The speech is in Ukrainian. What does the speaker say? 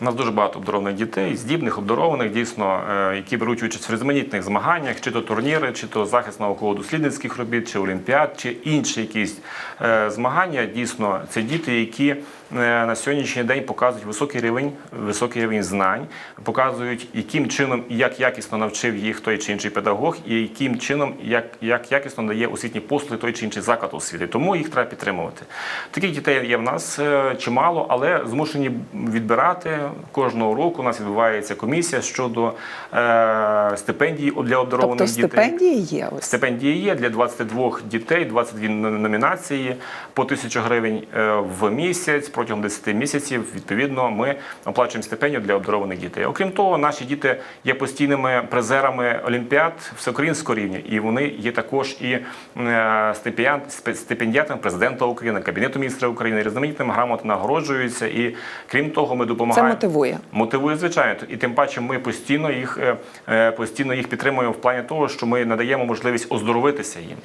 У нас дуже багато обдарованих дітей, здібних, обдарованих, дійсно, е, які беруть участь в різноманітних змаганнях, чи то турніри, чи то захист науково-дослідницьких робіт, чи олімпіад, чи інші якісь е, змагання. Дійсно, це діти, які на сьогоднішній день показують високий рівень, високий рівень знань, показують, яким чином і як якісно навчив їх той чи інший педагог, і яким чином як, як якісно дає освітні послуги той чи інший заклад освіти. Тому їх треба підтримувати. Таких дітей є в нас е, чимало, але змушені відбирати кожного року. У нас відбувається комісія щодо е, стипендій для обдарованих Тобто дітей. стипендії є ось. Стипендії є для 22 дітей, 22 номінації по 1000 гривень е, в місяць протягом 10 місяців. Відповідно, ми оплачуємо стипендію для обдарованих дітей. Окрім того, наші діти є постійними призерами олімпіад всеукраїнського рівня, і вони є також і е, стипендіатами президента України, кабінету міністра України, різноманітними грамотами нагороджуються. І крім того, ми Це допомагаємо. мотивує. Мотивує, звичайно, і тим паче ми постійно їх е, е, постійно їх підтримуємо в плані того, що ми надаємо можливість оздоровитися їм.